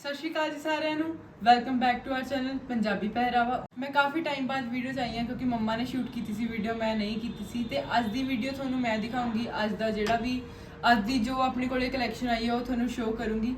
ਸਤਿ ਸ਼੍ਰੀ ਅਕਾਲ ਜੀ ਸਾਰਿਆਂ ਨੂੰ। Welcome back to our channel Punjabi Pehrava. ਮੈਂ ਕਾਫੀ ਟਾਈਮ ਬਾਅਦ ਵੀਡੀਓਜ਼ ਆਈਆਂ ਕਿਉਂਕਿ ਮੰਮਾ ਨੇ ਸ਼ੂਟ ਕੀਤੀ ਸੀ ਵੀਡੀਓ ਮੈਂ ਨਹੀਂ ਕੀਤੀ ਸੀ। ਤੇ ਅੱਜ ਦੀ ਵੀਡੀਓ ਤੁਹਾਨੂੰ ਮੈਂ ਦਿਖਾਉਂਗੀ, ਅੱਜ ਦਾ ਜਿਹੜਾ ਵੀ, ਅੱਜ ਦੀ ਜੋ ਆਪਣੇ ਕੋਲੇ ਕਲੈਕਸ਼ਨ ਆਈ ਹੈ ਉਹ ਤੁਹਾਨੂੰ ਸ਼ੋਅ ਕਰੂੰਗੀ।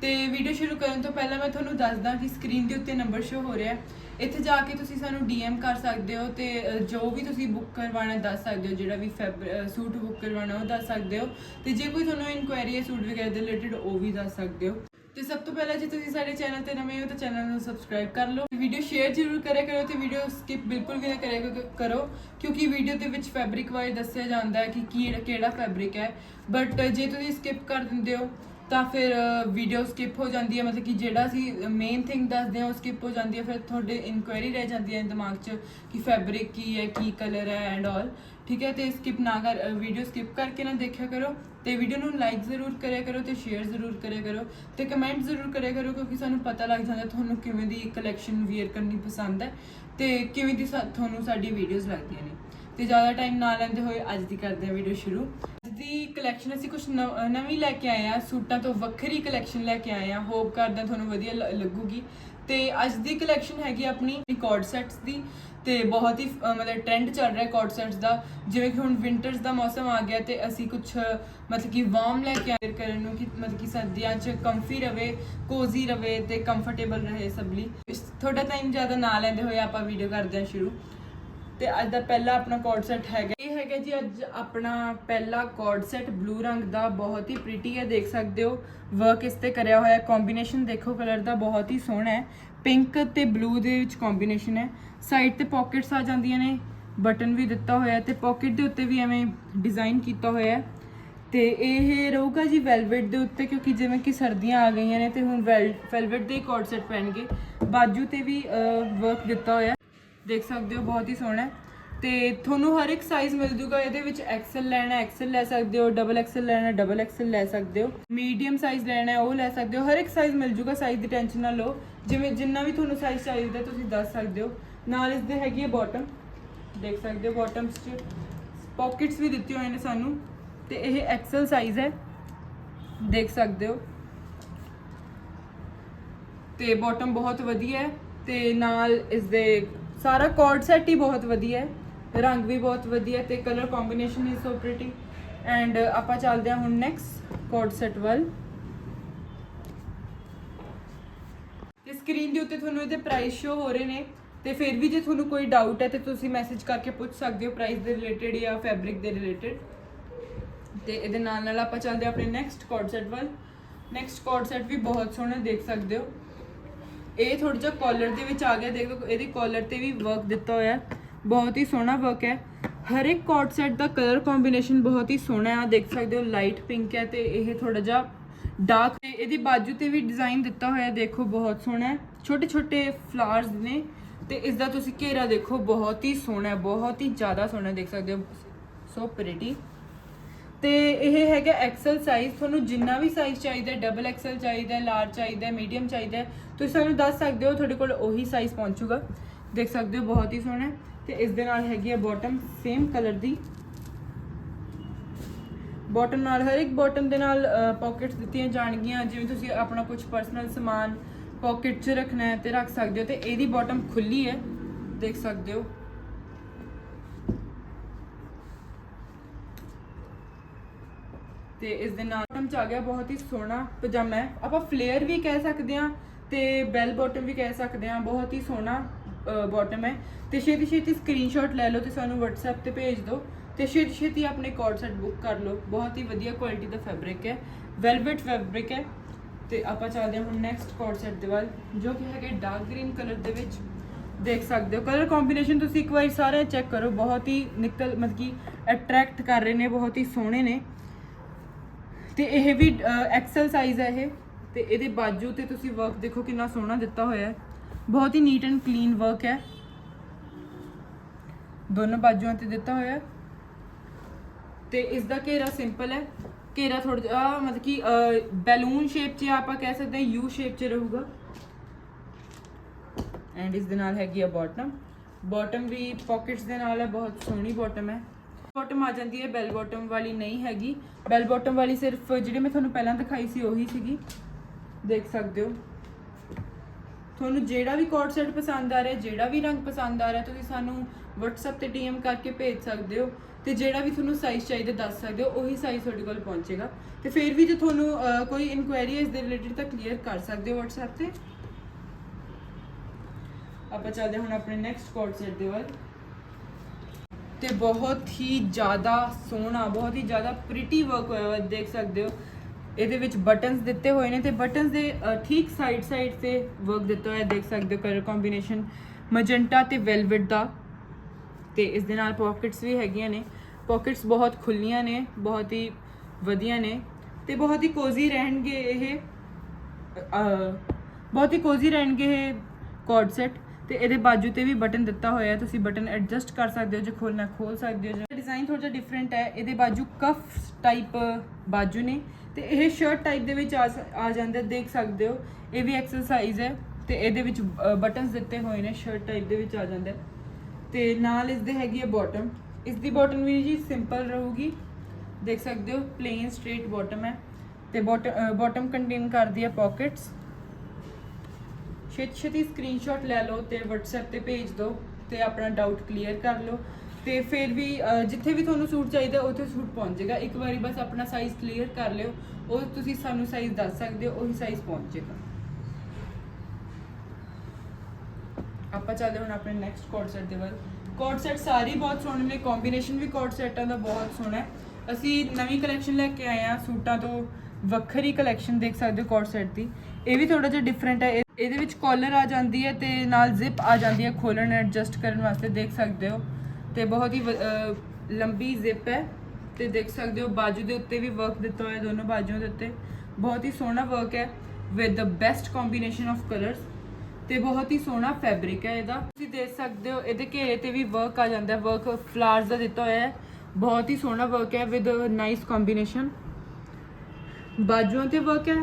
ਤੇ ਵੀਡੀਓ ਸ਼ੁਰੂ ਕਰਨ ਤੋਂ ਪਹਿਲਾਂ ਮੈਂ ਤੁਹਾਨੂੰ ਦੱਸਦਾ ਕਿ ਸਕਰੀਨ ਦੇ ਉੱਤੇ ਨੰਬਰ ਸ਼ੋ ਹੋ ਰਿਹਾ ਇੱਥੇ ਜਾ ਕੇ ਤੁਸੀਂ ਸਾਨੂੰ DM ਕਰ ਸਕਦੇ ਹੋ ਤੇ ਜੋ ਵੀ ਤੁਸੀਂ ਬੁੱਕ ਕਰਵਾਉਣਾ ਦੱਸ ਸਕਦੇ ਹੋ। ਜਿਹੜਾ ਵੀ ਫੈਬ ਸੂਟ ਬੁੱਕ ਕਰਵਾਉਣਾ ਉਹ ਦੱਸ ਸਕਦੇ ਹੋ। ਤੇ ਜੇ ਕੋਈ ਤੁਹਾਨੂੰ ਇਨਕੁਆਇਰੀ ਹੈ ਸੂਟ ਵਗੈਰਾ ਦੇ ਰਿਲੇਟਡ ਉਹ ਵੀ ਦੱਸ ਸਕਦੇ ਹੋ। ਤੇ ਸਭ ਤੋਂ ਪਹਿਲਾਂ ਜੇ ਤੁਸੀਂ ਸਾਡੇ ਚੈਨਲ ਤੇ ਨਵੇਂ ਹੋ ਤਾਂ ਚੈਨਲ ਨੂੰ ਸਬਸਕ੍ਰਾਈਬ ਕਰ ਲਓ। ਵੀਡੀਓ ਸ਼ੇਅਰ ਜ਼ਰੂਰ ਕਰਿਆ ਕਰੋ ਤੇ ਵੀਡੀਓ ਸਕਿਪ ਬਿਲਕੁਲ ਵੀ ਨਾ ਕਰਿਆ ਕਰੋ- ਕਰੋ, ਕਿਉਂਕਿ ਵੀਡੀਓ ਦੇ ਵਿੱਚ ਫੈਬਰਿਕ ਵਾਈਜ਼ ਦੱਸਿਆ ਜਾਂਦਾ ਹੈ ਕਿ ਕੀ ਕਿਹੜਾ ਫੈਬਰਿਕ ਹੈ। ਬਟ ਜੇ ਤੁਸੀਂ ਸਕਿਪ ਕਰ ਦਿੰਦੇ ਹੋ ਤਾਂ ਫਿਰ ਵੀਡੀਓ ਸਕਿਪ ਹੋ ਜਾਂਦੀ ਹੈ। ਮਤਲਬ ਕਿ ਜਿਹੜਾ ਅਸੀਂ ਮੇਨ ਥਿੰਗ ਦੱਸਦੇ ਹਾਂ ਉਹ ਸਕਿਪ ਹੋ ਜਾਂਦੀ ਹੈ। ਫਿਰ ਤੁਹਾਡੇ ਇਨਕੁਆਇਰੀ ਰਹਿ ਜਾਂਦੀ ਹੈ ਦਿਮਾਗ 'ਚ ਕਿ ਫੈਬਰਿਕ ਕੀ ਹੈ, ਕੀ ਕਲਰ ਹੈ ਐਂਡ ਆਲ ਠੀਕ ਹੈ, ਤੇ ਸਕਿਪ ਨਾ ਕਰ ਵੀਡੀਓ ਸਕਿਪ ਕਰਕੇ ਨਾ ਦੇਖਿਆ ਕਰੋ ਤੇ ਵੀਡੀਓ ਨੂੰ ਲਾਈਕ ਜ਼ਰੂਰ ਕਰਿਆ ਕਰੋ ਤੇ ਸ਼ੇਅਰ ਜ਼ਰੂਰ ਕਰਿਆ ਕਰੋ ਤੇ ਕਮੈਂਟ ਜ਼ਰੂਰ ਕਰਿਆ ਕਰੋ ਕਿਉਂਕਿ ਸਾਨੂੰ ਪਤਾ ਲੱਗ ਜਾਂਦਾ ਤੁਹਾਨੂੰ ਕਿਵੇਂ ਦੀ ਕਲੈਕਸ਼ਨ ਵੀਅਰ ਕਰਨੀ ਪਸੰਦ ਹੈ ਤੇ ਕਿਵੇਂ ਦੀ ਸਾ- ਤੁਹਾਨੂੰ ਸਾਡੀ ਵੀਡੀਓਜ਼ ਲੱਗਦੀਆਂ ਨੇ। ਤੇ ਜ਼ਿਆਦਾ ਟਾਈਮ ਨਾ ਲੈਂਦੇ ਹੋਏ ਅੱਜ ਦੀ ਕਰਦੇ ਹਾਂ ਵੀਡੀਓ ਸ਼ੁਰੂ। ਅੱਜ ਦੀ ਕਲੈਕਸ਼ਨ ਅਸੀਂ ਕੁਝ ਨਵੀਂ ਲੈ ਕੇ ਆਏ ਆ ਸੂਟਾਂ ਤੋਂ ਵੱਖਰੀ ਕਲੈਕਸ਼ਨ ਲੈ ਕੇ ਆਏ ਆ ਹੋਪ ਕਰਦਾ ਤੁਹਾਨੂੰ ਵਧੀਆ ਲ- ਲੱਗੂਗੀ। ਤੇ ਅੱਜ ਦੀ ਕਲੈਕਸ਼ਨ ਹੈਗੀ ਆਪਣੀ ਕੋਡ ਸੈਟਸ ਦੀ ਤੇ ਬਹੁਤ ਹੀ ਮਤਲਬ ਟ੍ਰੈਂਡ ਚੱਲ ਰਿਹਾ ਕੋਡ ਸੈਟਸ ਦਾ। ਜਿਵੇਂ ਕਿ ਹੁਣ ਵਿੰਟਰਸ ਦਾ ਮੌਸਮ ਆ ਗਿਆ ਤੇ ਅਸੀਂ ਕੁਝ ਮਤਲਬ ਕਿ ਵਾਰਮ ਲੈ ਕੇ ਆਏ ਕਰਨ ਨੂੰ ਕਿ, ਮਤਲਬ ਕਿ ਸਰਦੀਆਂ 'ਚ ਕੰਫੀ ਰਵੇ ਕੋਜ਼ੀ ਰਵੇ ਤੇ ਕੰਫਰਟੇਬਲ ਰਹੇ ਸਭ ਲਈ। ਇਸ- ਥੋੜਾ ਟਾਈਮ ਜ਼ਿਆਦਾ ਨਾ ਲੈਂਦੇ ਹੋਏ ਆਪਾਂ ਵੀਡੀਓ ਕਰਦੇ ਹਾਂ ਸ਼ੁਰੂ। ਤੇ ਅੱਜ ਦਾ ਪਹਿਲਾ ਆਪਣਾ ਕੋਡ ਸੈਟ ਹੈਗਾ। ਇਹ ਹੈਗਾ ਜੀ ਅੱਜ ਆਪਣਾ ਪਹਿਲਾ ਕੋਡ ਸੈਟ ਬਲੂ ਰੰਗ ਦਾ, ਬਹੁਤ ਹੀ ਪ੍ਰੀਟੀ ਹੈ, ਦੇਖ ਸਕਦੇ ਹੋ। ਵਰਕ ਇਸ ਤੇ ਕਰਿਆ ਹੋਇਆ ਕੰਬੀਨੇਸ਼ਨ ਦੇਖੋ ਕਲਰ ਦਾ ਬਹੁਤ ਹੀ ਸੋਹਣਾ ਹੈ। ਪਿੰਕ ਤੇ ਬਲੂ ਦੇ ਵਿੱਚ ਕੰਬੀਨੇਸ਼ਨ ਹੈ। ਸਾਈਡ ਤੇ ਪਾਕਟਸ ਆ ਜਾਂਦੀਆਂ ਨੇ। ਬਟਨ ਵੀ ਦਿੱਤਾ ਹੋਇਆ ਹੈ ਤੇ ਪਾਕਟ ਦੇ ਉੱਤੇ ਵੀ ਐਵੇਂ ਡਿਜ਼ਾਈਨ ਕੀਤਾ ਹੋਇਆ ਹੈ। ਤੇ ਇਹ ਰਹੂਗਾ ਜੀ ਵੈਲਵਟ ਦੇ ਉੱਤੇ, ਕਿਉਂਕਿ ਜਿਵੇਂ ਕਿ ਸਰਦੀਆਂ ਆ ਗਈਆਂ ਨੇ ਤੇ ਹੁਣ ਵੈਲਵਟ ਦੇ ਕੋਡ ਸੈਟ ਪਹਿਨਗੇ ਬਾਜੂ ਤੇ ਵੀ ਵਰਕ ਦਿੱਤਾ ਹੋਇਆ ਦੇਖ ਸਕਦੇ ਹੋ, ਬਹੁਤ ਹੀ ਸੋਹਣਾ ਹੈ। ਤੇ ਤੁਹਾਨੂੰ ਹਰ ਇੱਕ ਸਾਈਜ਼ ਮਿਲ ਜੂਗਾ, ਇਹਦੇ ਵਿੱਚ ਐਕਸਲ ਲੈਣਾ ਐਕਸਲ ਲੈ ਸਕਦੇ ਹੋ ਡਬਲ ਐਕਸਲ ਲੈਣਾ ਡਬਲ ਐਕਸਲ ਲੈ ਸਕਦੇ ਹੋ ਮੀਡੀਅਮ ਸਾਈਜ਼ ਲੈਣਾ ਉਹ ਲੈ ਸਕਦੇ ਹੋ, ਹਰ ਇੱਕ ਸਾਈਜ਼ ਮਿਲ ਜੂਗਾ ਸਾਈਜ਼ ਦੀ ਟੈਨਸ਼ਨ ਨਾ ਲਓ। ਜਿਵੇਂ ਜਿੰਨਾ ਵੀ ਤੁਹਾਨੂੰ ਸਾਈਜ਼ ਚਾਹੀਦਾ, ਤੁਸੀਂ ਦੱਸ ਸਕਦੇ ਹੋ। ਨਾਲ ਇਸ ਦੇ ਹੈਗੀ ਹੈ ਬਾਟਮ ਦੇਖ ਸਕਦੇ ਹੋ ਬਾਟਮਸ 'ਚ। ਪਾਕਟਸ ਵੀ ਦਿੱਤੇ ਹੋਏ ਨੇ ਸਾਨੂੰ, ਤੇ ਇਹ ਐਕਸਲ ਸਾਈਜ਼ ਹੈ, ਦੇਖ ਸਕਦੇ ਹੋ। ਤੇ ਬਾਟਮ ਬਹੁਤ ਵਧੀਆ ਹੈ, ਤੇ ਨਾਲ ਇਸ ਦੇ ਸਾਰਾ ਕੋਡ ਸੈਟ ਹੀ ਬਹੁਤ ਵਧੀਆ ਹੈ। ਰੰਗ ਵੀ ਬਹੁਤ ਵਧੀਆ ਹੈ ਤੇ colour combination is so pretty and ਆਪਾਂ ਚੱਲਦੇ ਹਾਂ ਹੁਣ ਨੈਕਸਟ ਕੋਡ ਸੈਟ ਵੱਲ। ਤੇ ਸਕਰੀਨ ਦੇ ਉੱਤੇ ਤੁਹਾਨੂੰ ਇਹਦੇ ਪ੍ਰਾਈਸ ਸ਼ੋ ਹੋ ਰਹੇ ਨੇ। ਤੇ ਫਿਰ ਵੀ ਜੇ ਤੁਹਾਨੂੰ ਕੋਈ ਡਾਊਟ ਹੈ ਤੇ ਤੁਸੀਂ ਮੈਸੇਜ ਕਰਕੇ ਪੁੱਛ ਸਕਦੇ ਹੋ ਪ੍ਰਾਈਸ ਦੇ ਰਿਲੇਟਡ ਜਾਂ ਫੈਬਰਿਕ ਦੇ ਰਿਲੇਟਡ ਤੇ ਇਹਦੇ ਨਾਲ ਨਾਲ ਆਪਾਂ ਚੱਲਦੇ ਹਾਂ ਆਪਣੇ ਨੈਕਸਟ ਕੋਡ ਸੈਟ ਵੱਲ। ਨੈਕਸਟ ਕੋਡ ਸੈਟ ਵੀ ਬਹੁਤ ਸੋਹਣਾ ਦੇਖ ਸਕਦੇ ਹੋ। ਇਹ ਥੋੜਾ ਜਿਹਾ ਕਾਲਰ ਦੇ ਵਿੱਚ ਆ ਗਿਆ, ਦੇਖੋ ਇਹਦੀ ਕਾਲਰ ਤੇ ਵੀ ਵਰਕ ਦਿੱਤਾ ਹੋਇਆ ਹੈ। ਬਹੁਤ ਹੀ ਸੋਹਣਾ ਵਰਕ ਹੈ। ਹਰ ਇੱਕ ਕੋਟ ਸੈਟ ਦਾ ਕਲਰ ਕੰਬੀਨੇਸ਼ਨ ਬਹੁਤ ਹੀ ਸੋਹਣਾ ਹੈ। ਆ ਦੇਖ ਸਕਦੇ ਹੋ ਲਾਈਟ ਪਿੰਕ ਹੈ ਤੇ ਇਹ ਥੋੜਾ ਜਿਹਾ ਡਾਰਕ ਤੇ ਇਹਦੀ ਬਾਜੂ ਤੇ ਵੀ ਡਿਜ਼ਾਈਨ ਦਿੱਤਾ ਹੋਇਆ ਦੇਖੋ, ਬਹੁਤ ਸੋਹਣਾ ਹੈ। ਛੋਟੇ ਛੋਟੇ ਫਲਾਵਰਸ ਨੇ ਤੇ ਇਸ ਦਾ ਤੁਸੀਂ ਘੇਰਾ ਦੇਖੋ, ਬਹੁਤ ਹੀ ਸੋਹਣਾ ਹੈ, ਬਹੁਤ ਹੀ ਜ਼ਿਆਦਾ ਸੋਹਣਾ ਦੇਖ ਸਕਦੇ ਹੋ ਸੋ ਪ੍ਰੀਟੀ ਤੇ ਇਹ ਹੈਗਾ ਐਕਸਲ ਸਾਈਜ਼ ਤੁਹਾਨੂੰ ਜਿੰਨਾ ਵੀ ਸਾਈਜ਼ ਚਾਹੀਦਾ ਡਬਲ ਐਕਸਲ ਚਾਹੀਦਾ ਲਾਰਜ ਚਾਹੀਦਾ ਮੀਡੀਅਮ ਚਾਹੀਦਾ ਤੁਸੀਂ ਸਾਨੂੰ ਦੱਸ ਸਕਦੇ ਹੋ, ਤੁਹਾਡੇ ਕੋਲ ਉਹੀ ਸਾਈਜ਼ ਪਹੁੰਚੂਗਾ। ਦੇਖ ਸਕਦੇ ਹੋ, ਬਹੁਤ ਹੀ ਸੋਹਣਾ ਹੈ ਤੇ ਇਸ ਦੇ ਨਾਲ ਹੈਗੀ ਹੈ ਬਾਟਮ ਸੇਮ ਕਲਰ ਦੀ। ਬਾਟਮ ਨਾਲ ਹਰ ਇੱਕ ਬਾਟਮ ਦੇ ਨਾਲ ਪਾਕਟਸ ਦਿੱਤੀਆਂ ਜਾਣਗੀਆਂ, ਜਿਵੇਂ ਤੁਸੀਂ ਆਪਣਾ ਕੁਝ ਪਰਸਨਲ ਸਮਾਨ ਪਾਕਟ 'ਚ ਰੱਖਣਾ ਹੈ ਤੇ ਰੱਖ ਸਕਦੇ ਹੋ ਤੇ ਇਹਦੀ ਬਾਟਮ ਖੁੱਲੀ ਹੈ। ਦੇਖ ਸਕਦੇ ਹੋ। ਤੇ ਇਸ ਦੇ ਨਾਲ ਬਟਮ ਚ ਆ ਗਿਆ ਬਹੁਤ ਹੀ ਸੋਹਣਾ ਪਜਾਮਾ। ਹੈ ਆਪਾਂ ਫਲੇਅਰ ਵੀ ਕਹਿ ਸਕਦੇ ਹਾਂ ਤੇ ਬੈਲ ਬਾਟਮ ਵੀ ਕਹਿ ਸਕਦੇ ਹਾਂ, ਬਹੁਤ ਹੀ ਸੋਹਣਾ ਬਾਟਮ ਹੈ। ਤੇ ਛੇਤੀ ਛੇਤੀ ਸਕਰੀਨਸ਼ਾਟ ਲੈ ਲਓ ਤੇ ਸਾਨੂੰ WhatsApp ਤੇ ਭੇਜ ਦਿਓ। ਤੇ ਛੇਤੀ ਛੇਤੀ ਆਪਣੇ ਕੋਡ ਸੈਟ ਬੁੱਕ ਕਰ ਲਓ। ਬਹੁਤ ਹੀ ਵਧੀਆ ਕੁਆਲਿਟੀ ਦਾ ਫੈਬਰਿਕ ਹੈ। ਵੈਲਵਟ ਫੈਬਰਿਕ ਹੈ। ਤੇ ਆਪਾਂ ਚੱਲਦੇ ਹਾਂ ਹੁਣ ਨੈਕਸਟ ਕੋਡ ਸੈਟ ਦੇ ਵੱਲ, ਜੋ ਕਿ ਹੈਗੇ ਡਾਰਕ ਗ੍ਰੀਨ ਕਲਰ ਦੇ ਵਿੱਚ। ਦੇਖ ਸਕਦੇ ਹੋ ਕਲਰ ਕੰਬੀਨੇਸ਼ਨ ਤੁਸੀਂ ਇੱਕ ਵਾਰੀ ਸਾਰੇ ਚੈੱਕ ਕਰੋ। ਬਹੁਤ ਹੀ ਨਿਕਲ ਮਤਲਬ ਕਿ ਅਟਰੈਕਟ ਕਰ ਰਹੇ ਨੇ, ਬਹੁਤ ਹੀ ਸੋਹਣੇ ਨੇ। ਤੇ ਇਹ ਵੀ ਐਕਸਲ ਸਾਈਜ਼ ਹੈ ਇਹ। ਤੇ ਇਹਦੇ ਬਾਜੂ ਤੇ ਤੁਸੀਂ ਵਰਕ ਦੇਖੋ ਕਿੰਨਾ ਸੋਹਣਾ ਦਿੱਤਾ ਹੋਇਆ ਹੈ। ਬਹੁਤ ਹੀ ਨੀਟ ਐਂਡ ਕਲੀਨ ਵਰਕ ਹੈ। ਦੋਨੋਂ ਬਾਜੂਆਂ ਤੇ ਦਿੱਤਾ ਹੋਇਆ ਹੈ। ਤੇ ਇਸ ਦਾ ਘੇਰਾ ਸਿੰਪਲ ਹੈ। ਘੇਰਾ ਥੋੜਾ ਜਿਹਾ ਮਤਲਬ ਕਿ ਬੈਲੂਨ ਸ਼ੇਪ 'ਚ ਆਪਾਂ ਕਹਿ ਸਕਦੇ ਹਾਂ ਯੂ ਸ਼ੇਪ 'ਚ ਰਹੂਗਾ। ਐਂਡ ਇਸ ਦੇ ਨਾਲ ਹੈਗੀ ਆ ਬਾਟਮ ਬਾਟਮ ਵੀ ਪਾਕਟਸ ਦੇ ਨਾਲ ਹੈ, ਬਹੁਤ ਸੋਹਣੀ ਬਾਟਮ ਹੈ। ਬੋਟਮ ਆ ਜਾਂਦੀ ਹੈ ਬੈਲ ਬੋਟਮ ਵਾਲੀ ਨਹੀਂ ਹੈਗੀ। ਬੈਲ ਬੋਟਮ ਵਾਲੀ ਸਿਰਫ ਜਿਹੜੀ ਮੈਂ ਤੁਹਾਨੂੰ ਪਹਿਲਾਂ ਦਿਖਾਈ ਸੀ, ਉਹੀ ਸੀਗੀ। ਦੇਖ ਸਕਦੇ ਹੋ। ਤੁਹਾਨੂੰ ਜਿਹੜਾ ਵੀ ਕੋਟ ਸੈਟ ਪਸੰਦ ਆ ਰਿਹਾ, ਜਿਹੜਾ ਵੀ ਰੰਗ ਪਸੰਦ ਆ ਰਿਹਾ, ਤੁਸੀਂ ਸਾਨੂੰ WhatsApp ਤੇ DM ਕਰਕੇ ਭੇਜ ਸਕਦੇ ਹੋ ਤੇ ਜਿਹੜਾ ਵੀ ਤੁਹਾਨੂੰ ਸਾਈਜ਼ ਚਾਹੀਦਾ ਦੱਸ ਸਕਦੇ ਹੋ, ਉਹੀ ਸਾਈਜ਼ ਤੁਹਾਡੇ ਕੋਲ ਪਹੁੰਚੇਗਾ। ਤੇ ਫਿਰ ਵੀ ਜੇ ਤੁਹਾਨੂੰ ਕੋਈ ਇਨਕੁਆਇਰੀ ਇਸ ਦੇ ਰਿਲੇਟਡ ਤਾਂ ਕਲੀਅਰ ਕਰ ਸਕਦੇ ਹੋ WhatsApp ਤੇ। ਆਪਾਂ ਚੱਲਦੇ ਹਾਂ ਹੁਣ ਆਪਣੇ ਨੈਕਸਟ ਕੋਡ ਸੈਟ ਦੇ ਵੱਲ। ਤੇ ਬਹੁਤ ਹੀ ਜ਼ਿਆਦਾ ਸੋਹਣਾ, ਬਹੁਤ ਹੀ ਜ਼ਿਆਦਾ ਪ੍ਰੀਟੀ ਵਰਕ ਹੋਇਆ ਹੋਇਆ, ਦੇਖ ਸਕਦੇ ਹੋ। ਇਹਦੇ ਵਿੱਚ ਬਟਨਸ ਦਿੱਤੇ ਹੋਏ ਨੇ ਤੇ ਬਟਨਸ ਦੇ ਠੀਕ ਸਾਈਡ ਸਾਈਡ ਤੇ ਵਰਕ ਦਿੱਤਾ ਹੋਇਆ, ਦੇਖ ਸਕਦੇ ਹੋ ਕਲਰ ਕੰਬੀਨੇਸ਼ਨ ਮਜੰਟਾ ਤੇ ਵੈਲਵਟ ਦਾ। ਤੇ ਇਸ ਦੇ ਨਾਲ ਪਾਕਟਸ ਵੀ ਹੈਗੀਆਂ ਨੇ। ਪਾਕਟਸ ਬਹੁਤ ਖੁੱਲੀਆਂ ਨੇ, ਬਹੁਤ ਹੀ ਵਧੀਆ ਨੇ। ਤੇ ਬਹੁਤ ਹੀ ਕੋਜ਼ੀ ਰਹਿਣਗੇ ਇਹ ਬਹੁਤ ਹੀ ਕੋਜ਼ੀ ਰਹਿਣਗੇ ਇਹ ਕੋਡ ਸੈਟ ਤੇ ਇਹਦੇ ਬਾਜੂ ਤੇ ਵੀ ਬਟਨ ਦਿੱਤਾ ਹੋਇਆ ਹੈ। ਤੁਸੀਂ ਬਟਨ ਐਡਜਸਟ ਕਰ ਸਕਦੇ ਹੋ ਜੇ ਖੋਲਣਾ ਖੋਲ ਸਕਦੇ ਹੋ ਜੇ ਡਿਜ਼ਾਈਨ ਥੋੜਾ ਜਿਹਾ ਡਿਫਰੈਂਟ ਹੈ। ਇਹਦੇ ਬਾਜੂ ਕਫ ਟਾਈਪ ਬਾਜੂ ਨੇ। ਤੇ ਇਹ ਸ਼ਰਟ ਟਾਈਪ ਦੇ ਵਿੱਚ ਆ ਸ- ਆ ਜਾਂਦਾ ਦੇਖ ਸਕਦੇ ਹੋ। ਇਹ ਵੀ ਐਕਸਰਸਾਈਜ਼ ਹੈ। ਤੇ ਇਹਦੇ ਵਿੱਚ ਬਟਨਸ ਦਿੱਤੇ ਹੋਏ ਨੇ। ਸ਼ਰਟ ਟਾਈਪ ਦੇ ਵਿੱਚ ਆ ਜਾਂਦਾ ਹੈ। ਤੇ ਨਾਲ ਇਸ ਦੇ ਹੈਗੀ ਹੈ ਬਾਟਮ ਇਸ ਦੀ ਬਾਟਮ ਵੀ ਜੀ ਸਿੰਪਲ ਰਹੂਗੀ। ਦੇਖ ਸਕਦੇ ਹੋ। ਪਲੇਨ ਸਟ੍ਰੇਟ ਬਾਟਮ ਹੈ। ਤੇ ਬਾਟਮ ਕੰਟੇਨ ਕਰਦੀ ਹੈ ਪਾਕਟਸ ਛੇਤੀ ਛੇਤੀ ਸਕਰੀਨਸ਼ਾਟ ਲੈ ਲਓ ਤੇ WhatsApp ਤੇ ਭੇਜ ਦਿਓ ਤੇ ਆਪਣਾ ਡਾਊਟ ਕਲੀਅਰ ਕਰ ਲਓ। ਤੇ ਫਿਰ ਵੀ ਅਹ, ਜਿੱਥੇ ਵੀ ਤੁਹਾਨੂੰ ਸੂਟ ਚਾਹੀਦਾ ਉੱਥੇ ਸੂਟ ਪਹੁੰਚ ਜਾਏਗਾ। ਇੱਕ ਵਾਰੀ ਬਸ ਆਪਣਾ ਸਾਈਜ਼ ਕਲੀਅਰ ਕਰ ਲਿਓ। ਉਹ ਤੁਸੀਂ ਸਾਨੂੰ ਸਾਈਜ਼ ਦੱਸ ਸਕਦੇ ਹੋ ਉਹੀ ਸਾਈਜ਼ ਪਹੁੰਚ ਜਾਏਗਾ। ਆਪਾਂ ਚੱਲਦੇ ਹੁਣ ਆਪਣੇ ਨੈਕਸਟ ਕੋਡ ਸੈਟ ਦੇ ਵੱਲ। ਕੋਡ ਸੈਟ ਸਾਰੇ ਹੀ ਬਹੁਤ ਸੋਹਣੇ ਨੇ। ਕੰਬੀਨੇਸ਼ਨ ਵੀ ਕੋਡ ਸੈਟਾਂ ਦਾ ਬਹੁਤ ਸੋਹਣਾ ਹੈ। ਅਸੀਂ ਨਵੀਂ ਕਲੈਕਸ਼ਨ ਲੈ ਕੇ ਆਏ ਆ ਸੂਟਾਂ ਤੋਂ। ਵੱਖਰੀ ਕਲੈਕਸ਼ਨ ਦੇਖ ਸਕਦੇ ਹੋ ਕੋਡ ਸੈਟ ਦੀ। ਇਹ ਵੀ ਥੋੜਾ ਜਿਹਾ ਡਿਫਰੈਂਟ ਹੈ। ਇਹ- ਇਹਦੇ ਵਿੱਚ ਕਾਲਰ ਆ ਜਾਂਦੀ ਹੈ ਤੇ ਨਾਲ ਜ਼ਿਪ ਆ ਜਾਂਦੀ ਹੈ ਖੋਲਣ ਐਡਜਸਟ ਕਰਨ ਵਾਸਤੇ ਦੇਖ ਸਕਦੇ ਹੋ। ਤੇ ਬਹੁਤ ਹੀ ਲੰਬੀ ਜ਼ਿਪ ਹੈ ਤੇ ਦੇਖ ਸਕਦੇ ਹੋ ਬਾਜੂ ਦੇ ਉੱਤੇ ਵੀ ਵਰਕ ਦਿੱਤਾ ਹੋਇਆ ਦੋਨੋਂ ਬਾਜੂਆਂ ਦੇ ਉੱਤੇ। ਬਹੁਤ ਹੀ ਸੋਹਣਾ ਵਰਕ ਹੈ with the best combination of colours ਤੇ ਬਹੁਤ ਹੀ ਸੋਹਣਾ ਫੈਬਰਿਕ ਹੈ ਇਹਦਾ। ਤੁਸੀਂ ਦੇਖ ਸਕਦੇ ਹੋ ਇਹਦੇ ਘੇਰੇ ਤੇ ਵੀ ਵਰਕ ਆ ਜਾਂਦਾ ਹੈ ਵਰਕ ਫਲਾਰਸ ਦਾ ਦਿੱਤਾ ਹੋਇਆ ਹੈ। ਬਹੁਤ ਹੀ ਸੋਹਣਾ ਵਰਕ ਹੈ ਵਿਦ ਨਾਈਸ ਕੰਬੀਨੇਸ਼ਨ ਬਾਜੂਆਂ ਤੇ ਵਰਕ ਹੈ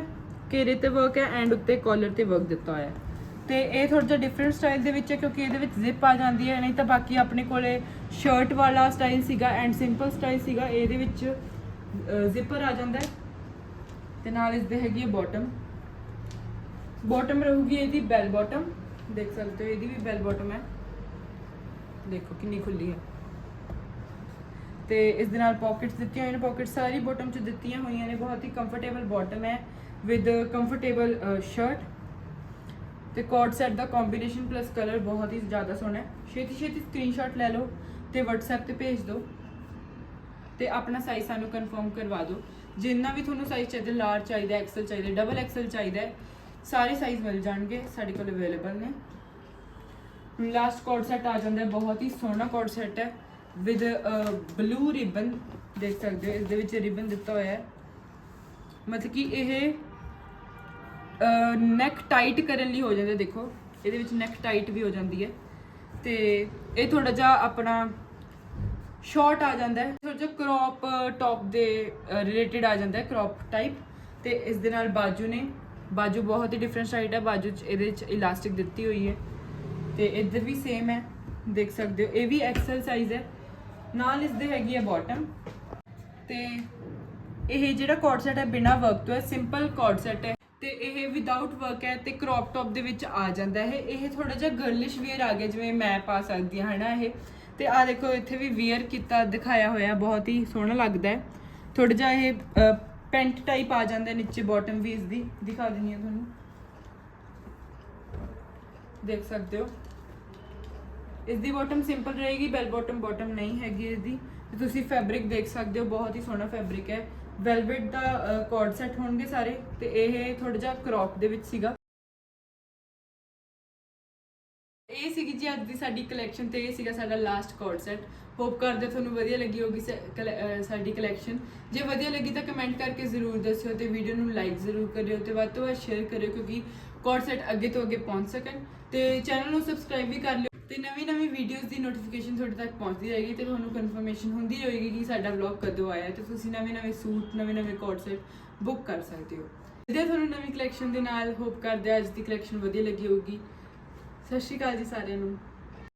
ਘੇਰੇ ਤੇ ਵਰਕ ਹੈ ਐਂਡ ਉੱਤੇ ਕਾਲਰ ਤੇ ਵਰਕ ਦਿੱਤਾ ਹੋਇਆ ਹੈ। ਤੇ ਇਹ ਥੋੜਾ ਜਿਹਾ ਡਿਫਰੈਂਟ ਸਟਾਈਲ ਦੇ ਵਿੱਚ ਹੈ ਕਿਉਂਕਿ ਇਹਦੇ ਵਿੱਚ ਜ਼ਿਪ ਆ ਜਾਂਦੀ ਹੈ, ਨਹੀਂ ਤਾਂ ਬਾਕੀ ਆਪਣੇ ਕੋਲੇ ਸ਼ਰਟ ਵਾਲਾ ਸਟਾਈਲ ਸੀਗਾ ਐਂਡ ਸਿੰਪਲ ਸਟਾਈਲ ਸੀਗਾ, ਇਹਦੇ ਵਿੱਚ ਜ਼ਿਪਰ ਆ ਜਾਂਦਾ ਹੈ। ਤੇ ਨਾਲ ਇਸ ਦੇ ਹੈਗੀ ਹੈ ਬਾਟਮ ਬਾਟਮ ਰਹੂਗੀ ਇਹਦੀ ਬੈਲ ਬਾਟਮ ਦੇਖ ਸਕਦੇ ਹੋ, ਇਹਦੀ ਵੀ ਬੈਲ ਬਾਟਮ ਹੈ। ਦੇਖੋ ਕਿੰਨੀ ਖੁੱਲੀ ਹੈ। ਤੇ ਇਸ ਦੇ ਨਾਲ ਪਾਕਟਸ ਦਿੱਤੀਆਂ ਹੋਈਆਂ ਨੇ। ਪਾਕਟ ਸਾਰੀ ਬੋਟਮ ਚ ਦਿੱਤੀਆਂ ਹੋਈਆਂ ਨੇ। ਬਹੁਤ ਹੀ ਕੰਫਰਟੇਬਲ ਬਾਟਮ ਹੈ ਵਿਦ ਕੰਫਰਟੇਬਲ ਸ਼ਰਟ ਤੇ ਕੋਡ ਸੈਟ ਦਾ ਕੰਬੀਨੇਸ਼ਨ ਪਲੱਸ ਕਲਰ ਬਹੁਤ ਹੀ ਜ਼ਿਆਦਾ ਸੋਹਣਾ ਹੈ। ਛੇਤੀ ਛੇਤੀ ਸਕਰੀਨਸ਼ਾਟ ਲੈ ਲਓ ਤੇ WhatsApp ਤੇ ਭੇਜ ਦਿਓ ਤੇ ਆਪਣਾ ਸਾਈਜ਼ ਸਾਨੂੰ ਕਨਫਰਮ ਕਰਵਾ ਦਿਓ। ਜਿੰਨਾ ਵੀ ਤੁਹਾਨੂੰ ਸਾਈਜ਼ ਚਾਹੀਦਾ ਲਾਰਜ ਚਾਹੀਦਾ ਐਕਸਲ ਚਾਹੀਦਾ ਡਬਲ ਐਕਸਲ ਚਾਹੀਦਾ ਸਾਰੇ ਸਾਈਜ਼ ਮਿਲ ਜਾਣਗੇ, ਸਾਡੇ ਕੋਲ ਅਵੇਲੇਬਲ ਨੇ। ਲਾਸਟ ਕੋਡ ਸੈਟ ਆ ਜਾਂਦਾ ਬਹੁਤ ਹੀ ਸੋਹਣਾ ਕੋਡ ਸੈਟ ਹੈ। ਵਿਦ ਬਲੂ ਰਿਬਨ ਦੇਖ ਸਕਦੇ ਹੋ ਇਸ ਦੇ ਵਿੱਚ ਰਿਬਨ ਦਿੱਤਾ ਹੋਇਆ ਹੈ ਮਤਲਬ ਕਿ ਇਹ ਨੈਕ ਟਾਈਟ ਕਰਨ ਲਈ ਹੋ ਜਾਂਦਾ ਦੇਖੋ ਇਹਦੇ ਵਿੱਚ ਨੈਕ ਟਾਈਟ ਵੀ ਹੋ ਜਾਂਦੀ ਹੈ ਤੇ ਇਹ ਥੋੜਾ ਜਿਹਾ ਆਪਣਾ ਸ਼ਾਰਟ ਆ ਜਾਂਦਾ ਹੈ ਥੋੜਾ ਜਿਹਾ ਕ੍ਰੌਪ ਟੌਪ ਦੇ ਰਿਲੇਟਡ ਆ ਜਾਂਦਾ ਹੈ ਕ੍ਰੌਪ ਟਾਈਪ ਤੇ ਇਸ ਦੇ ਨਾਲ ਬਾਜੂ ਨੇ ਬਾਜੂ ਬਹੁਤ ਹੀ ਡਿਫਰੈਂਟ ਸਾਈਡ ਹੈ ਬਾਜੂ ਚ ਇਹਦੇ 'ਚ ਇਲਾਸਟਿਕ ਦਿੱਤੀ ਹੋਈ ਹੈ ਤੇ ਇੱਧਰ ਵੀ ਸੇਮ ਹੈ ਦੇਖ ਸਕਦੇ ਹੋ ਇਹ ਵੀ ਐਕਸਲ ਸਾਈਜ਼ ਹੈ ਨਾਲ ਇਸ ਦੇ ਹੈਗੀ ਹੈ ਬਾਟਮ ਤੇ ਇਹ ਜਿਹੜਾ ਕੋਟ ਸੈਟ ਹੈ, ਬਿਨਾ ਵਰਕ ਤੋਂ ਹੈ ਸਿੰਪਲ ਕੋਡ ਸੈਟ ਹੈ। ਤੇ ਇਹ ਵਿਦਆਊਟ ਵਰਕ ਹੈ ਤੇ ਕ੍ਰੌਪ ਟੌਪ ਦੇ ਵਿੱਚ ਆ ਜਾਂਦਾ ਹੈ। ਇਹ ਥੋੜਾ ਜਿਹਾ ਗਰਲਿਸ਼ ਵੇਅਰ ਆ ਗਿਆ, ਜਿਵੇਂ ਮੈਂ ਪਾ ਸਕਦੀ ਹਾਂ, ਹਨਾ ਇਹ। ਤੇ ਆ ਦੇਖੋ, ਇੱਥੇ ਵੀ ਵੇਅਰ ਕੀਤਾ, ਦਿਖਾਇਆ ਹੋਇਆ, ਬਹੁਤ ਹੀ ਸੋਹਣਾ ਲੱਗਦਾ ਹੈ। ਥੋੜਾ ਜਿਹਾ ਇਹ ਪੈਂਟ ਟਾਈਪ ਆ ਜਾਂਦਾ ਨੀਚੇ ਬਾਟਮ ਵੀ ਇਸ ਦੀ। ਦਿਖਾ ਦਿੰਦੀ ਹਾਂ ਤੁਹਾਨੂੰ। ਦੇਖ ਸਕਦੇ ਹੋ। ਇਸ ਦੀ ਬਾਟਮ ਸਿੰਪਲ ਰਹੇਗੀ ਬੈਲ ਬਾਟਮ ਬਾਟਮ ਨਹੀਂ ਹੈਗੀ ਇਸ ਦੀ ਤੇ ਤੁਸੀਂ ਫੈਬਰਿਕ ਦੇਖ ਸਕਦੇ ਹੋ, ਬਹੁਤ ਹੀ ਸੋਹਣਾ ਫੈਬਰਿਕ ਹੈ। ਵੈਲਵਟ ਦਾ ਕੋਡ ਸੈਟ ਹੋਣਗੇ ਸਾਰੇ, ਤੇ ਇਹ ਥੋੜਾ ਜਿਹਾ ਕ੍ਰੌਪ ਦੇ ਵਿੱਚ ਸੀਗਾ। ਇਹ ਸੀਗੀ ਜੀ ਅੱਜ ਦੀ ਸਾਡੀ ਕਲੈਕਸ਼ਨ ਤੇ ਇਹ ਸੀਗਾ ਸਾਡਾ ਲਾਸਟ ਕੋਡ ਸੈਟ ਹੋਪ ਕਰਦੇ ਤੁਹਾਨੂੰ ਵਧੀਆ ਲੱਗੀ ਹੋਗੀ ਸਾ- ਕਲੇ- ਅਹ, ਸਾਡੀ ਕਲੈਕਸ਼ਨ ਜੇ ਵਧੀਆ ਲੱਗੀ ਤਾਂ ਕਮੈਂਟ ਕਰਕੇ ਜ਼ਰੂਰ ਦੱਸਿਓ ਤੇ ਵੀਡੀਓ ਨੂੰ ਲਾਈਕ ਜ਼ਰੂਰ ਕਰਿਓ ਤੇ ਵੱਧ ਤੋਂ ਵੱਧ ਸ਼ੇਅਰ ਕਰਿਓ ਕਿਉਂਕਿ ਕੋਡ ਸੈਟ ਅੱਗੇ ਤੋਂ ਅੱਗੇ ਪਹੁੰਚ ਸਕਣ। ਤੇ ਚੈਨਲ ਨੂੰ ਸਬਸਕ੍ਰਾਈਬ ਵੀ ਕਰ ਲਿਓ। ਤੇ ਨਵੀਂ ਨਵੀਂ ਵੀਡੀਓਜ਼ ਦੀ ਨੋਟੀਫਿਕੇਸ਼ਨ ਤੁਹਾਡੇ ਤੱਕ ਪਹੁੰਚਦੀ ਰਹੇਗੀ ਤੇ ਤੁਹਾਨੂੰ ਕਨਫਰਮੇਸ਼ਨ ਹੁੰਦੀ ਰਹੇਗੀ ਕਿ ਸਾਡਾ ਵਲੌਗ ਕਦੋਂ ਆਇਆ ਹੈ ਤੇ ਤੁਸੀਂ ਨਵੇਂ ਨਵੇਂ ਸੂਟ, ਨਵੇਂ ਨਵੇਂ ਕੋਡ ਬੁੱਕ ਕਰ ਸਕਦੇ ਹੋ। ਜੇ ਤੁਹਾਨੂੰ ਨਵੀਂ ਕਲੈਕਸ਼ਨ ਦੇ ਨਾਲ। ਹੋਪ ਕਰਦੇ ਹਾਂ ਅੱਜ ਦੀ ਕਲੈਕਸ਼ਨ ਵਧੀਆ ਲੱਗੀ ਹੋਊਗੀ। ਸਤਿ ਸ਼੍ਰੀ ਅਕਾਲ ਜੀ ਸਾਰਿਆਂ ਨੂੰ।